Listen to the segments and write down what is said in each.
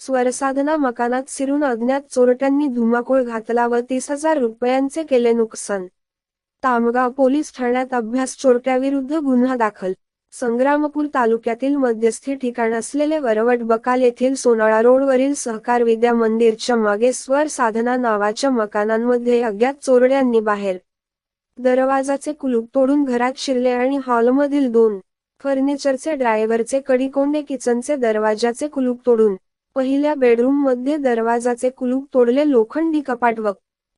स्वरसाधना मकानात शिरून अज्ञात चोरट्यांनी धुमाकूळ घातला व तीस हजार रुपयांचे केले नुकसान. तामगाव पोलीस ठाण्यात अभ्यास चोरट्याविरुद्ध गुन्हा दाखल. संग्रामपूर तालुक्यातील मध्यस्थी ठिकाण असलेले वरवट बकाल येथील सोनाळा रोडवरील सहकार विद्या मंदिरच्या मागे स्वर साधना नावाच्या मकानांमध्ये अज्ञात चोरड्यांनी बाहेर दरवाजाचे कुलूप तोडून घरात शिरले आणि हॉलमधील दोन फर्निचरचे ड्रायव्हरचे कडीकोंडे किचनचे दरवाजाचे कुलूप तोडून पहिल्या बेडरूममध्ये दरवाजाचे कुलूप तोडले लोखंडी कपाट व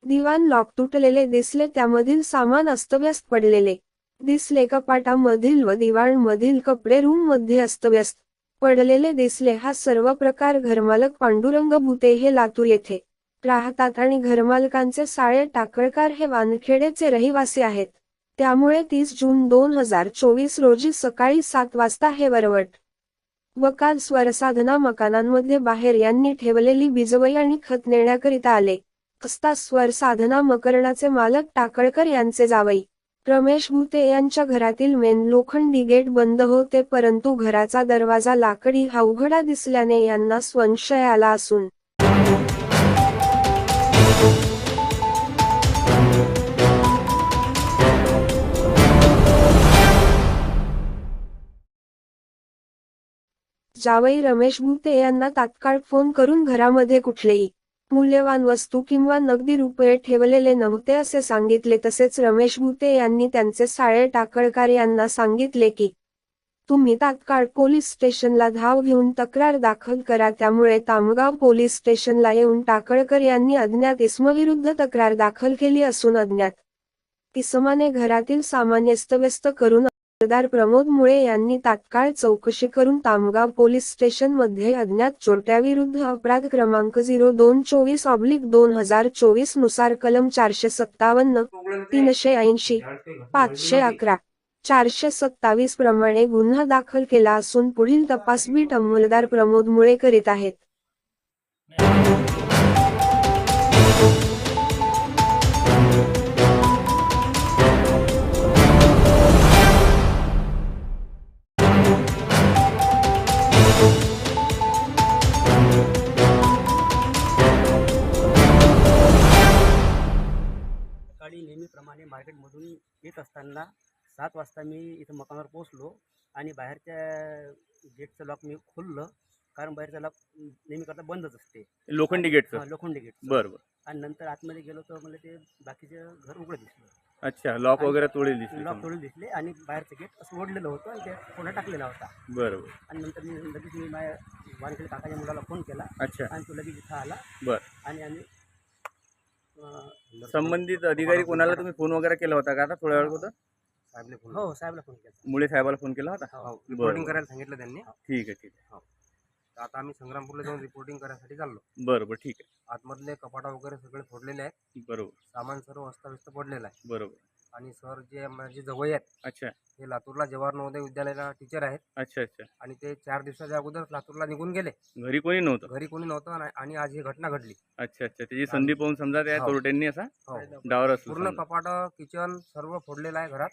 दिवाण लॉक तुटलेले दिसले त्यामधील सामान अस्तव्यस्त पडलेले दिसले कपाटामधील व दिवाणमधील कपडे रूममध्ये अस्तव्यस्त पडलेले दिसले. हा सर्व प्रकार घरमालक पांडुरंग भुते हे लातूर येथे राहतात आणि घरमालकांचे साळे टाकळकार हे वानखेडेचे रहिवासी आहेत. त्यामुळे तीस जून दोन हजार चोवीस रोजी सकाळी सात वाजता हे वरवट व काल स्वरसाधना मकानांमध्ये बाहेर यांनी ठेवलेली बिजवई आणि खत नेण्याकरिता आले. असता स्वरसाधना मकरणाचे मालक टाकळकर यांचे जावई. रमेश भुते यांच्या घरातील मेन लोखंडी गेट बंद होते परंतु घराचा दरवाजा लाकडी हा उघडा दिसल्याने यांना संशय आला असून जावई रमेश गुप्ते यांना तात्काळ फोन करून घरामध्ये कुठलेही मूल्यवान वस्तू किंवा नगदी रुपये ठेवलेले नव्हते असे सांगितले. तसेच रमेश गुप्ते यांनी त्यांचे साळे टाकळकार यांना सांगितले की तुम्ही तात्काळ पोलीस स्टेशनला धाव घेऊन तक्रार दाखल करा. त्यामुळे तामगाव पोलीस स्टेशनला येऊन टाकळकर यांनी अज्ञात इसमविरुद्ध तक्रार दाखल केली असून अज्ञात इसमाने घरातील सामान अस्तव्यस्त करून अर्जदार प्रमोद मुळे यांनी तात्काळ चौकशी करून तामगाव पोलीस स्टेशनमध्ये अज्ञात चोरट्याविरुद्ध अपराध क्रमांक झिरो दोन चोवीस ऑब्लिक दोन हजार चोवीसनुसार कलम चारशे सत्तावन्न तीनशे ऐंशी पाचशे अकरा चारशे सत्तावीस प्रमाणे गुन्हा दाखल केला असून पुढील तपास बीट अंमलदार प्रमोद मुळे करीत आहेत. नेहमीप्रमाणे मार्केटमधून येत असताना सात वाजता मी इथं मकानावर पोहोचलो आणि बाहेरच्या गेटचं लॉक मी खोललं कारण बाहेरचं लॉक नेहमीकरता बंदच असते. लोखंडी गेटचं लोखंडी गेट बरं बरं. आणि नंतर आतमध्ये गेलो तर मला ते बाकीचे घर उघडं दिसलं. अच्छा लॉक वगैरे तोडेल दिसली लॉक. तोडून दिसले आणि बाहेरचं गेट असं ओढलेलं होतं आणि ते पुन्हा टाकलेला होता. बरं बरं. आणि नंतर मी लगेच मी माझ्या वानखेडे काकाच्या मुलाला फोन केला अच्छा. आणि तो लगेच इथं आला. बरं. आणि आम्ही संबंधित अधिकारी कोणाला तुम्ही फोन वगैरे केला होता का आता थोड्या वेळ होतं साहेबले फोन हो साहेबला फोन केला. मुळे साहेबाला फोन केला होता? हो रिपोर्टिंग करायला सांगितलं त्यांनी. ठीक आहे ठीक आहे. तर आता आम्ही संग्रामपूरला जाऊन रिपोर्टिंग करायसाठी चाललो. बरं बरं ठीक आतमधले कपाटा वगैरे सगळे फोडलेले आहेत. आहे बरोबर. सामान सर्व अस्ताव्यस्त पडलेलं आहे. बरोबर. आणि सर जे माझे जवळ आहेत अच्छा. ते लातूरला जवाहर नवोदय विद्यालयाला टीचर आहेत. अच्छा अच्छा. आणि ते चार दिवसाच्या अगोदर लातूरला निघून गेले. घरी कोणी नव्हतं? घरी कोणी नव्हतं आणि- आणि आज ही घटना घडली. अच्छा अच्छा. त्याची संधी पाहून समजा त्या हो. चोरट्यांनी असा हो. डावर असलं पूर्ण समजा. कपाट किचन सर्व फोडलेलं आहे घरात.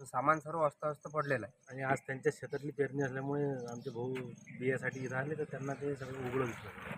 सामान सर्व अस्ताव्यस्त पडलेलं आहे. आणि आज त्यांच्या शेतातली पेरणी असल्यामुळे आमचे भाऊ बियासाठी इथं आले तर त्यांना ते सगळं उघडून दिसलं